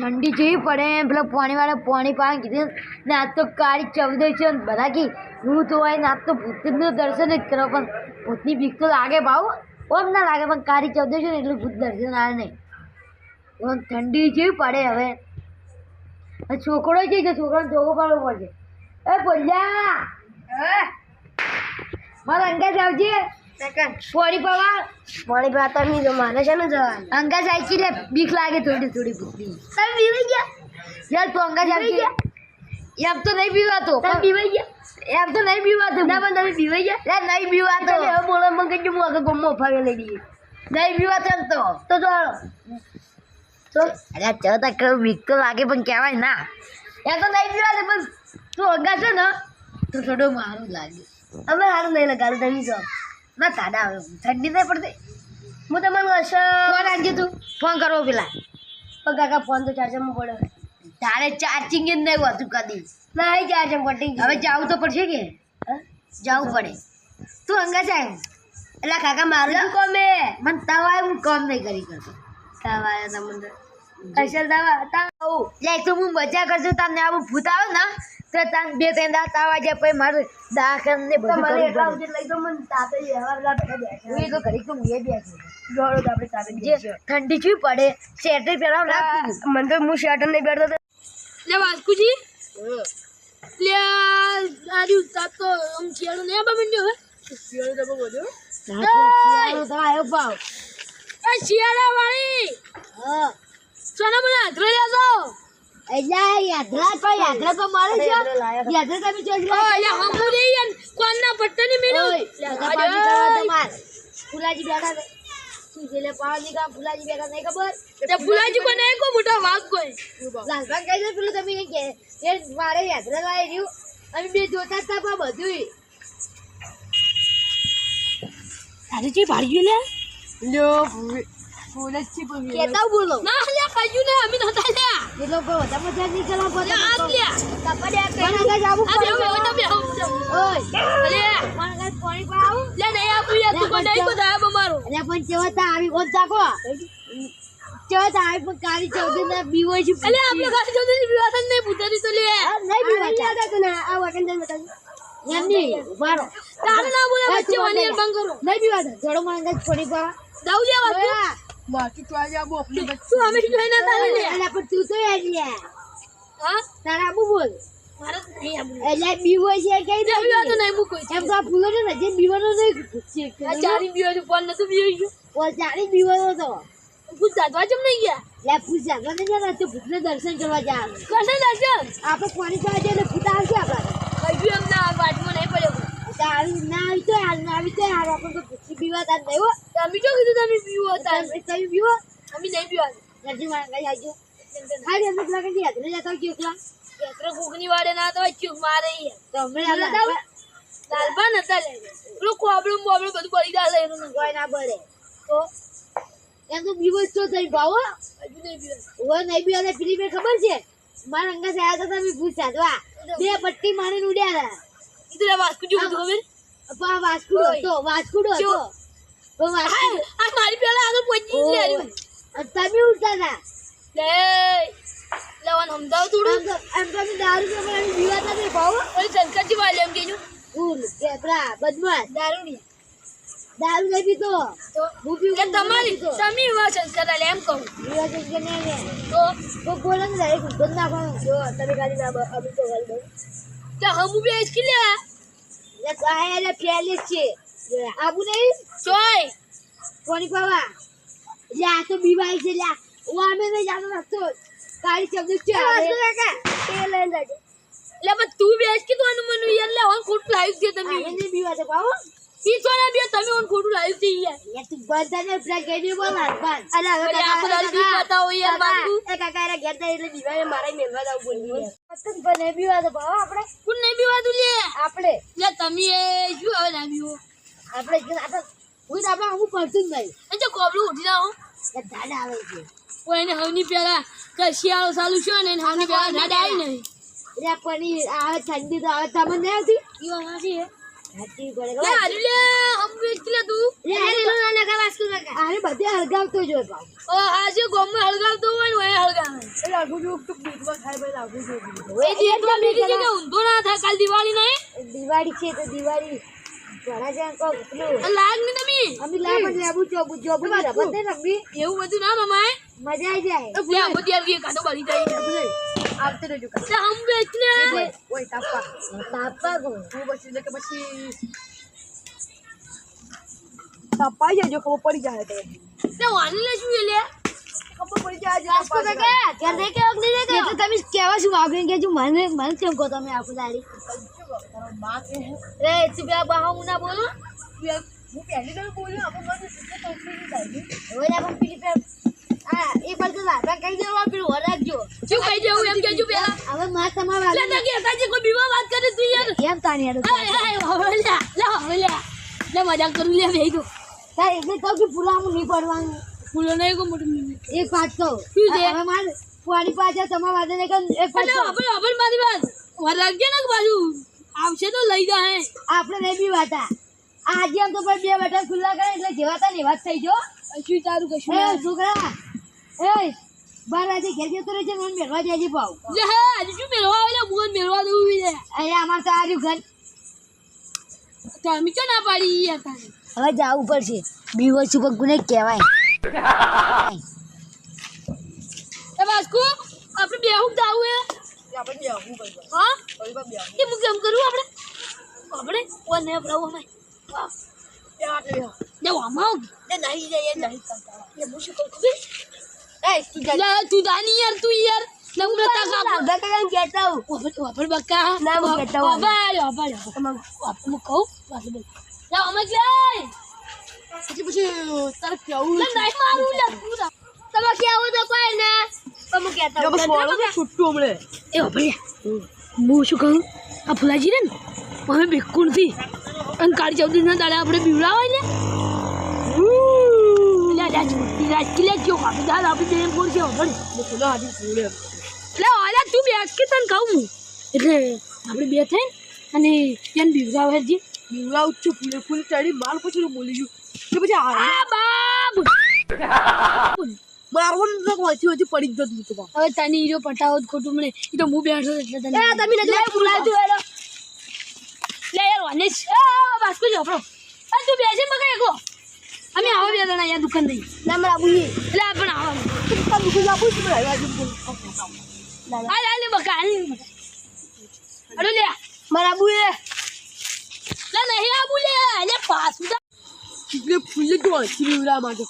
ઠંડી જેવી પડે પેલા પાણીવાળા પાણી પાણી કીધું. ને આજ તો કાળી ચૌદશ છે બધા કી હું તો હોય ને આજ તો ભૂતનું દર્શન જ કરો પણ ભૂતની બીક તો લાગે ભાવ. ઓમ ના લાગે પણ કાળી ચૌદશ છે ને એટલું ભૂત દર્શન આવે નહીં. ઓમ ઠંડી જેવી પડે હવે. છોકરો છે કે છોકરાને જોગો પાડવો પડશે. એ બોલ્યા મારા અંગે આવજે. પોણી પાવા પાણી પાતા તમે તો મારે છે ને જવાનું અંગાજ જાય છે બીક લાગે થોડી થોડી ભૂતની તમે પીવાઈ ગયા? યાર તું જાય ગયા? એમ તો નહીં પીવાતો તમે પીવાઈ ગયા? એમ તો નહીં પીવાતો ના પણ તમે પીવાઈ ગયા? યાર નહીં પીવાતો હવે બોલો મને કહેજો હું આગળ ગમો ફાવે લઈ દઈએ નહીં પીવાતો એમ તો. તો ચાલો તો? અરે ચો તો બીક તો લાગે પણ કહેવાય ના. એમ તો નહીં પીવાતો પણ તું અંગા છે ને તો થોડો મારું લાગે. અમે સારું નહીં લગાડું તમે જો. ના તાડા આવે ઠંડી નહીં પડતી. હું તમને ફોન આપજે તું. ફોન કરવો પેલા. પણ કાકા ફોન તો ચાર્જરમાં પડે તારે ચાર્જિંગ જ નહીં હોતું કદી. ના એ ચાર્જર પટી હવે જવું તો પડશે કે? જવું પડે. તું અંગા જાય એટલે કાકા મારું કોમે મને તવાય હું કોમ નહીં કરી કરતો તાવા આવ્યા તમને કશલ તવા તાવા લે તો હું મજા કરજો તમને આવું ભૂત આવે ને તો તને બે ત્રણ દાંત આવવા જાય પછી મારે દાખલ ને બધું લઈ દો મને બેઠા હું તો ઘડી તો હું એ બેઠું જોડો આપણે તાપે જે ઠંડી ચૂઈ પડે શેટર પહેરાવ લાગતું મને તો હું શેટર નહીં પહેરતો તો લે વાસ્કુજી લે આર્યું તાપ તો આમ શિયાળો નહીં આપવા માંડ્યો હે શિયાળો તો બહુ બધો. શિયાળો તો આવ્યો ભાવ. એ શિયાળા વાળી હા. સોના મને હાથરો લેજો. ફુલાજી કોને કો મોટો વાઘ કોઈ? લાલબાગ કહે છે પેલું તમે કે એ મારે યાત્રા લાવી રહ્યું. અમે બે જોતા પણ બધું તારી જે ભાડ્યું લે લ્યો જ પણ કેતા બોલો? ના લે કાજુ ને અમે નતા લે એ લોકો બધા મજા નહીં કરવા પડે આમ લે કપડે કઈ આગળ આ બે પડે. તો બે ઓય. લે પણ કઈ પાણી પર આવું. લે નહીં આપું યાર તું કોઈ નહીં બધા બમારો એટલે પણ કેવા તા આવી કોણ તાકો કેવા તા આવી? પણ કાળી ચૌધરી ના બીવો છે. અલે આપણે ગાડી જોતી વિવાદ જ નહીં પૂછતી તો લે. નહીં બીવા તા તને આ વાકન જઈને બતાવી. એમ ઉભારો તારે ના બોલે વચ્ચે તું બંધ કરો. નહીં બીવા તા જોડો માં છોડી પા. દઉં લે વાસ્કુ બાકી તો આજે આબુ આપણી તું અમે જોઈ ના તારે લે? એટલે પણ તું તો યાર લે. હા? તારા આબુ બોલ. મારે તો નહીં આપું એટલે બીવો છે કઈ લે વિવાદ તો નહીં નહીં મૂકો એમ તો ફૂલો છે ને જે બીવાનો નહીં આ ચારી બીયો છે ફોન નતું બીયો ગયો. ઓ ચાલી બીવાનો તો પૂછ જાતવા જમ નહીં ગયા? લે પૂછ્યા મને છે તો ભૂતને દર્શન કરવા જા કશે દર્શન? આપણે પાણી જવા જઈએ ભૂત આવશે આપણે કઈ એમ ના વાટમાં નહીં પડ્યો તારું ના આવી તો હાલ ના આવી તો હાલ આપણે તો ભૂતથી તાર નહીં તમે જો કીધું તમે પીવો હતા તમે તમે અમે નહીં પીવા નથી માંગા જાજો ખાલી અમુક લાગે છે યાત્રા જતા હોય કેકલા યાત્રા કુકની વાડે ના તો ચૂક મારે તો હમણાં બોલો આ તાવ? લાલબા નતા લે. પેલું કોબળું બોબળું બધું પડી જાય એનું કોઈ ના બળે તો? એમ તો પીવો તો થઈ ભાવ. હજુ નહીં પીવા નહીં ને પેલી મેં ખબર છે? મારા અંગા સાયા તો તમે પૂછ્યા તો બે પટ્ટી મારીને ઉડ્યા હતા. ઈધર વાસ્કુ જો બધું ખબર પણ વાસ્કુડો હતો વાસ્કુડો હતો. આ મારી પેલા આગળ પહોંચી જ તમે ઉડતા હતા. લે. લેવાનું સમજાવ થોડું. આમ તો આમ તો અમે દારૂ પીવા અમે બીવાતા ભાવ. ઓલી વાલે એમ કેજો બદમાશ. દારૂ નહીં. દારૂ નહીં પીતો. તો હું પીવું એટલે તમારી. તમે એમ કહું. ને તો? તો બોલો ને direct ઉધર નાખવાનું. જો તમે ખાલી તો ગાલી દઉં તે હમુ બે એને છે આબુ નહીં ચોય કોની પાવા એટલે આ તો બીવાય છે આ- હું અમે નહીં જાતો રસ્તો કાળી શબ્દ છે તે લઈને જાજો લે પણ તું બેસ કે તો મને યાર લે ઓન ખોટું છે તમે નહીં બીવા છે પાવો સોના બે તમે ઓન ખોટું લાવી છે યાર. તું બધા ને પેલા ગેડી બોલ હાથમાં અરે હવે દાડો બી બતાવો યાર બાપુ એ કાકા એના ઘેર એટલે દીવાને મારે મેલવા જવું બોલી પતંગ બને બીવા તો ભાવ આપણે. કોણ નહીં બીવાતું લે? આપણે. લે તમે એ શું હવે ના બીવો? આપણે જ આપણે હું તો આપણે અમુક પડતું જ નહીં. એ જો કોબલું ઉઠી ના હો એ દાડા આવે છે. કોઈ એને હવની પેલા કે શિયાળો ચાલુ છે ને એને હવની પેલા દાદા આવી નહીં એટલે પનીર આવે ઠંડી તો આવે તમને નહીં આવતી? ઈ વાત હળગાવતો જ હોય પાછો. ઓ આ જે ગોમમાં હળગાવતો હોય ને હળગાવે. લાગુ જો તો બીજમાં ખાય ભાઈ લાગુ જો એ જે બીજી જગ્યાએ ઊંધો ના થાય કાલ દિવાળી નહીં? દિવાળી છે તો દિવાળી ઘણા જણ કહો પેલું લાગ ને તમે. અમે લાવ પણ લેવું જોબુ જોબુ ની રમત નહીં એવું બધું ના મમાય મજા આવી જાય. બધી બળી જાય. આવતે રહેજો લે હમ વેચ લે ઓય તાપા તાપા ગો હું પછી એટલે કે પછી તપાઈ જાય જો ખબર પડી જાય તો લે વાની લે શું એ લે ખબર પડી જાય જો વાસ્કો તો કે ઘર દે કે અગ્નિ દે કે એટલે તમે કેવા શું વાગીને કે જો મને મને કેમ કહો તમે આખું દાડી રે તું બે બાહો મુના બોલો હું પહેલી વાર બોલ્યો આપણે મને સિત્તેર કંપની ચાલી હવે આપણે પેલી પે આ એ તો કહી દેવા પેલું શું કહી દેવું? એમ કહેજો પેલા. હવે માં તમારા લે ના કે તાજે કોઈ બીવા વાત કરે તું યાર. કેમ તાની યાર હાય હાય હવે લે મજાક કરું લે બેહી તો. તાર એટલે કહું કે પુલામું નહીં પડવાનું. ફૂલો નહીં કો મોટું એક વાત કહું. શું છે? હવે માર ફુવાની પાછળ તમાર વાદે ને એક વાત આપણે આપણે મારી વાત. વરાગજે ને બાજુ? આવશે તો લઈ જાય આપણે નહીં બી વાતા. આજે આમ તો પણ બે બટન ખુલ્લા કરે એટલે જેવા તા ને વાત થઈ જો. શું તારું કશું છોકરા. એ બાર વાગે ઘેર જતો રહેજે મને મેળવા પાવ લે આજે શું મેળવા આવે બુગન મેળવા દઉં બી લે. અમાર તો આજુ ઘર. તો અમે ચો ના પાડી યાર તારે? હવે જવું પડશે. બીવો છું કોને કહેવાય. એ બાસ્કુ આપણે દાવું હે? આપણે ભાઈ હા? ભાઈ બા બેહું કે મુકે એમ કરું આપણે? આપણે? આપણે લે નહીં જાય નહીં કરતા. લે હું શું કરું ખબર એ તું જા દાની યાર તું યાર કહેતા હું બકા ના, હું કહેતા હોઉં. વાપર વાપર વાપર હું કહું વાપર બોલ લે અમે લે પછી પછી તારે કેવું નહીં મારું લે તું તમે કેવું તો કોઈ ને તમે કહેતા હું સોળો છૂટું હમણે એ હું શું કહું આ ફુલાજી રે ને અમે બિલકુલ નથી અને કાળી ચૌદશ ના દાડે આપણે બીવડાવાય ને લે છૂટી આપી દે એમ છે વાપર બોલો હાજી પૂરે એટલે તું બે કે તને કહું એટલે આપણે બે થઈ અને એને બીવડાવે છે બીવડા ઉચ્ચ ફૂલે ફૂલ ચડી માલ પછી બોલી છું કે પછી આ બાબ મારવાનું તો પડી જ હવે તને હીરો પટાવો જ ખોટું મને એ તો હું બેઠો એટલે તને તમે નથી બોલાવતું હેડો લે યાર વાને બાસ્કો જો આપણો તું બેસે મગા એકો અમે આવો બે જણા યા દુકાન દઈ ના બુઈ એટલે આપણે આવો દુકાન. દુકાન લાવું છું મને આવ્યા દુકાન લે લે બકા આ લે અરે લે. મારા બુએ લે નહીં આબુ લે. લે પાછું જા. એટલે ફૂલે તો માટે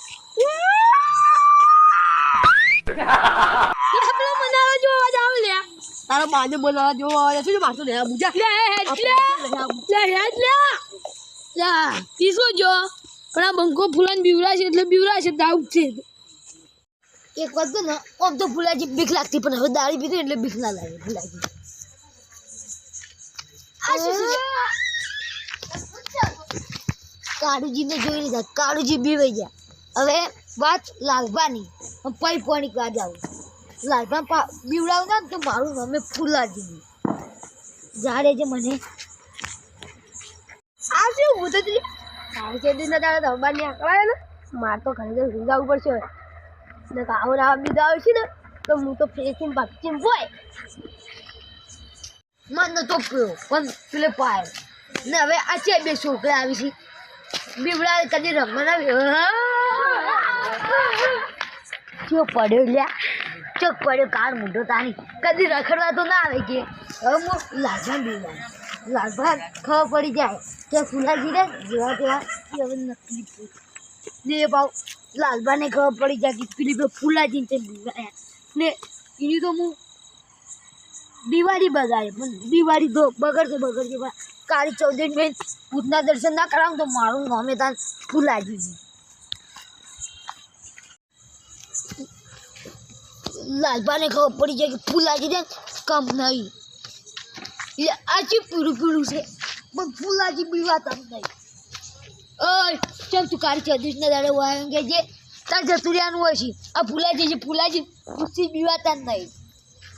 લે પેલો મનારો જો અવાજ આવે લે. તારો માને બોલાવા જેવો આવે છે મારતો લે બુજા લે લે. લે લે. લે તીસો જો. પણ આ બંકો ફૂલાને બીવડાશે એટલે બીવડાશે દાઉ છે. એક વાત કહું ને, આમ તો ફૂલાજી બીક લાગતી, પણ હવે દાળી પીધી એટલે બીક ના લાગે ફૂલાજી કાળુજીને જોઈ લીધા, કાળુજી બીવાઈ ગયા. હવે વાત લાલભાની પૈ પોણી કા આવું લાલભા પા, બીવડાવું ના તો મારું નામે ફૂલાજી. જાડે છે મને આ હું તો તારી કેદી ના તારે દરબાર ને આકળાય ને. માર તો સુઈ જવું પડશે હવે. ને કાવો ના બીજા આવે છે ને, તો હું તો ફેસીને પાકી હોય? મન તો પીયો પણ પેલે પાય ને હવે આ છે બે છોકરા આવી છે. બીવડા કદી રમવાના ચો પડ્યો લ્યા. ચોક પડ્યો કાર મૂઢો તારી. કદી રખડવા તો ના આવે કે. હવે હું લાલભા બીવડા લાલભા ખબર પડી જાય કે ફુલાજીને જેવા તેવા નકલી ને ભાવ લાલબાને ખબર પડી જાય કે પેલી બે ફુલાજી તે બીવડાયા ને એની તો હું દિવાળી બગાડે, પણ દિવાળી તો બગડશે બગડશે, પણ કાળી ચૌદશ મેં ભૂતના દર્શન ના કરાવું તો મારું નામે તાન ફુલાજી લાલબાને ખબર પડી જાય કે ફુલાજી દે કમ નહીં. એટલે આ પૂરું પૂરું છે. પણ ફૂલાજી બીવાતા જ નહીં. ઓય ચમ તું કારી ચૌદશ ના દાડે વાયન કે જે તાર જતુરિયાનું હોય છે. આ ફૂલાજી છે ફૂલાજી પૂછી બીવાતા જ નહીં.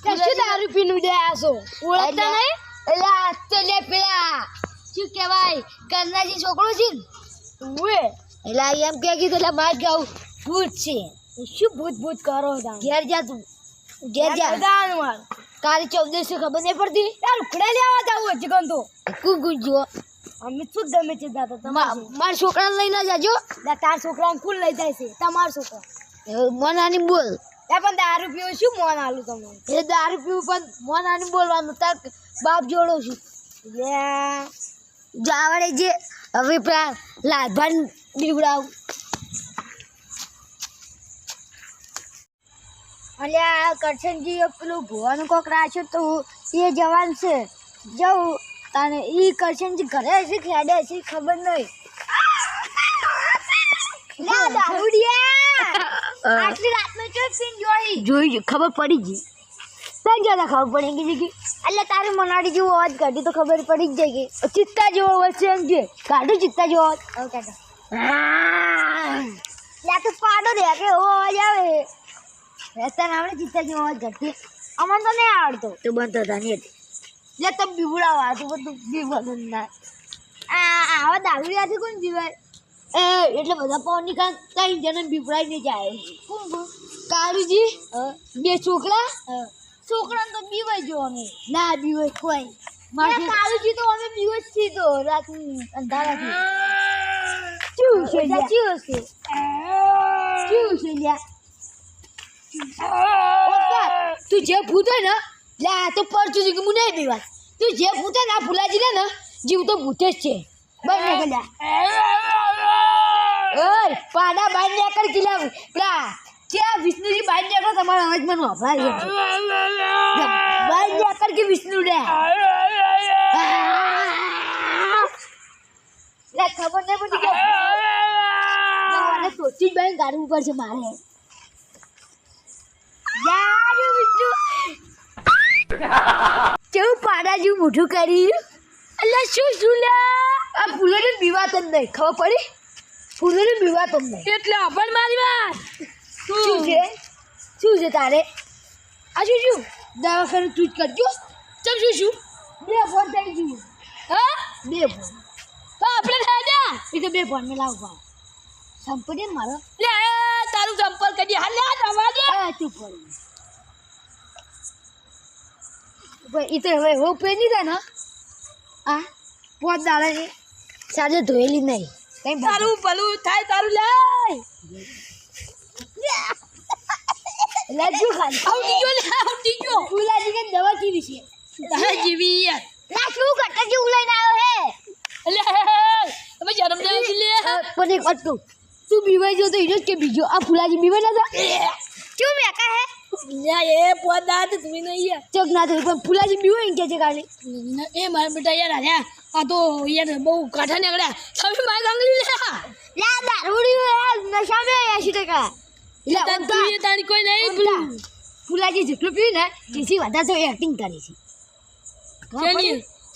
શું દારૂ પીનું દે આસો? ઓળખતા નહીં? એટલે આ તો લે પેલા. શું કહેવાય? કરનાજી છોકરો છે ને? એટલે એમ કે કીધું એટલે માર ગાઉં. ભૂત છે. શું ભૂત ભૂત કરો ઘેર જા તું. ઘેર જા. માર. કાલે ચૌદસે ખબર નહીં પડતી. યાર ઉખડે લેવા જાવ હજી કોણ તો કુ કુ જો અમે શું ગમે છે દાદા તમારે મારા છોકરાને લઈને જાજો. તાર છોકરાને કુલ લઈ જાય છે. તમાર છોકરા. મોનાની બોલ. એ પણ દારૂ પીવું શું મોન આલું તમને? એ દારૂ પીવું પણ મોનાની બોલવાનું. તાર બાપ જોડો છું. જાવડે જે હવે પેલા લાભાન બીવડાવ અલ્યા કરશનજી પેલું ભુવાનું કોક રાખ્યું તો એ જવાન છે. જવું. અને એ કરશનજી ઘરે હશે ખેડે હશે ખબર નહીં જોઈ? જોઈ ખબર પડી ગઈ. તને જ્યાદા ખબર પડી ગઈ કે? એટલે તારી મનાડી જેવો અવાજ કાઢી તો ખબર પડી જ જાય કે? ચિત્તા જેવો અવાજ છે એમ કે. કાઢું ચિત્તા જેવો અવાજ. કાઢો લે તો પાડો રે કે એવો અવાજ આવે. રહેતા આવડે જીતા જેવો જતી અમને તો નહીં આવડતો. તો બંધ હતા નહીં એટલે તો બીવડાવા તું બધું બીવવાનું ના. આ આવા દારૂડિયાથી કોણ બીવાય એ એટલે બધા પવનની કાન કઈ જણા બીવડાઈ ને જાય. કોણ કાળુજી બે છોકરા છોકરા તો બીવાય અમે ના બીવાય કોઈ. મારે કાળુજી તો અમે દિવસથી તો રાતની અંધારાથી. શું છે? શું છે શું છે તું જે ભૂત હોય ને, લે આ તો પરચું છું કે હું નહીં બીવા તું જે ભૂત હોય ને, આ ભૂલાજી ને, જીવ તો ભૂતે જ છે. બંને ગલ્યા ઓય, પાડા ને કર કિલા પેલા ક્યાં વિષ્ણુજી બાર ને તમારા અવાજ મને વપરાય છે બાર કર કે વિષ્ણુ લે. ખબર નહીં પડી કે સોચી જ બાઈ કાઢવું પડશે મારે. યાર વિષ્ણુ કેવું પાડા જેવું મોઢું કર્યું? શું શું લે? આ ફૂલોને બીવાત જ નહીં ખબર પડી? ફૂલોને બીવાત જ નહીં. એટલે અભણ મારી વાત? શું છે? શું છે તારે? આ શું શું? દવાખાને તું જ કરજો. ચમ શું શું? બે ફોન થઈ ગયું હા? બે ફોન. તો આપણે એ તો બે ફોન મેં લાવવા. મારો? લે તારું સંપર્ક કરી હાલ લે રવા દે આ તું ફોન એ તો હવે એવો પેન નહીં ને આ પોત દાડા છે સાજે ધોયેલી નહીં. કઈ તારું ભલું થાય તારું લે લજ્જુ ખાલી. આવડી ગયો લે આવડી ગયો. ફૂલાજી કે દવા ચીવી છે. તારા જેવી યાર. લા શું કટા જેવું લઈને આવ્યો હે. લે તમે શરમ ના લે. પણ એક વાત તું બીવાઈ જો તો હીરો કે બીજો? આ ફૂલાજી બીવાઈ ના એ પોદા તો તું નહીં ચોક ના થયું પણ ફૂલાજી કે છે કાલે? એ મારા બેટા યાર આયા આ તો યાર બહુ કાઠા નીકળ્યા. તમે મારા ગાંગલી લે લા દારૂડિયો નશા મે 80% એટલે તાર ઓમતા, તું તારી કોઈ નહીં. પેલું ફૂલાજી જેટલું પીયું ને જેથી વધારે તો એક્ટિંગ કરે છે.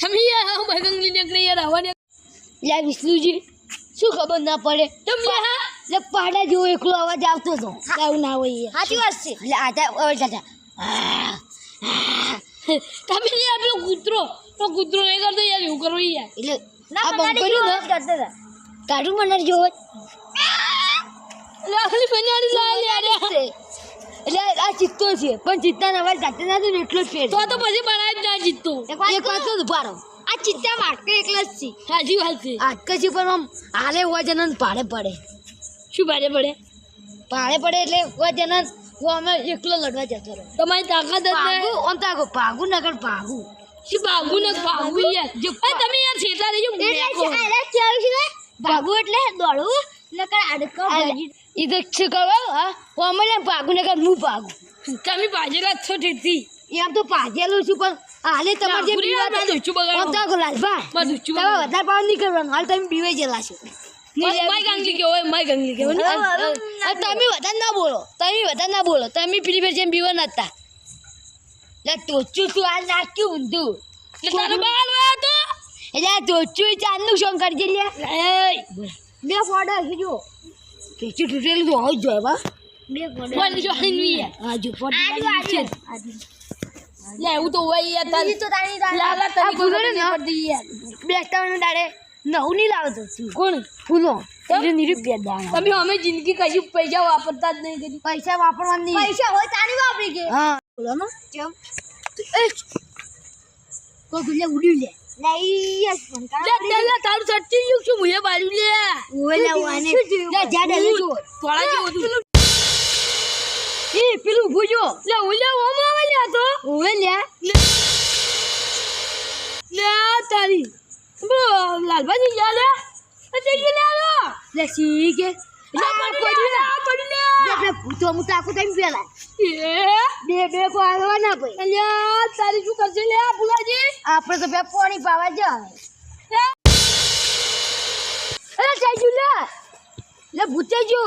તમે યાર હું મારા ગાંગલી નીકળી યાર વિષ્ણુજી શું ખબર ના પડે? તમે હા. એટલે પાડા જેવો એકલો અવાજ આવતો હતો. આવું ના હોય સાચી વાત છે. એટલે આધા અવાજ આજા તમે લે આ પેલો કૂતરો. તો કૂતરો નહીં કરતો યાર એવું કરો યાર. એટલે ના આ બંકર્યું ને હતા કાઢું મને જો લે આખલી પંજાડી લાય યાર એટલે આ ચિત્તો છે. પણ ચિત્તાનો અવાજ કાઢતા નથી ને એટલો જ ફેર તો તો પછી બનાય જ ના ચિત્તો. એક વાત તો પાડો આ ચિત્તા વાટકે એકલા જ છે. સાચી વાત છે. આટકે છે પણ આમ હાલે વજન પાડે પડે. શું ભારે પડે? પાડે પડે એટલે વજન હું અમે એકલો લડવા જતો રહ્યો. તમારી તાકાત ઓમ તાગો પાગું નકર પાગું શું ભાગું ને? ભાગું યાર. તમે યાર છેતા રહેજો એટલે કેવું છે. ને? એટલે દોડવું નકર આડકો એ તો શું કરો હા? અમે પાગું નકર હું ભાગું? તમે ભાજેલા છો ઠીકથી. એમ તો પાજેલું છું પણ હાલે તમારે જે પીવા દુચ્ચું બગાડો. ઓમ તાગો લાલભા મારું દુચ્ચું તમે બગાડો. વધારે પાવ નહીં કરવાનું હાલ તમે પીવાઈ ગયેલા છો. માય ગાંગલી કેવો માય ગાંગલી કેવો તમે વધારે ના બોલો તમે વધારે ના બોલો તમે પેલી ફેર જેમ બીવા નતા એટલે ટોચું તું આ નાખ્યું ઊંધું એટલે તારો બાલ વાયો તો એટલે ટોચું ચાંદનું શોખ કરજે લે બે ફોડો હશે જો ટોચું તૂટેલું તો હોવું જ જોઈએ બા બે ફોડો. હા જો ફોડ લે એવું તો હોય યાર તો તારી લાલા તને ખબર પડતી યાર બેસતા તારે નવું નહીં લાવતો કોણ ફૂલો તમે અમે જિંદગી કશું પૈસા વાપરતા જ નહીં કદી. પૈસા વાપરવા નહીં. પૈસા હોય તારી વાપરી કે? હા. બોલો ને. કેમ? કોઈ ગુલ્લે ઉડી લે. તારું સચ્ચી ગયું છું મુએ પેલું ભૂજો લે હું લે ઓમ આવે લે તો. ઓવે લે. લાલભાજી જા લે જઈ ગયો લે લે સી કે લે પડી લે પડી લે આપણે ભૂતો હું તાકુ તેમ પેલા એ બે બે કો આવવા ના ભાઈ અલ્યા તારી શું કરશે લે ભુલાજી આપણે તો બે પાણી પાવા લે અરે ચાઈ લે લે ભૂતે જો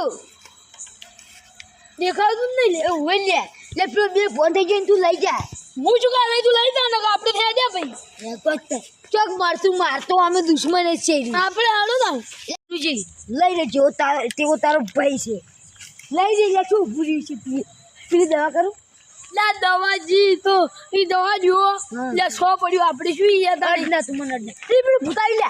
દેખાતું જ નહીં લે ઓવે લે લે પેલો બે ફોન થઈ ગયો ને તું લઈ જા. હું શું કા લઈ તું લઈ જા ને આપણે થઈ જા ભાઈ. એ તો જ તે. ચોક મારતું મારતો અમે દુશ્મન જ છે આપણે હાલો ના તુજી લઈ લે જો તારો તેવો તારો ભાઈ છે. લઈ જઈ લે શું ભૂલી છે? પેલી દવા કરું? લે દવાજી તો. એ દવા જો. લે સો પડ્યું. આપણે શું યાદ તારી ના તું મને ના પેલી ભૂતાઈ લે.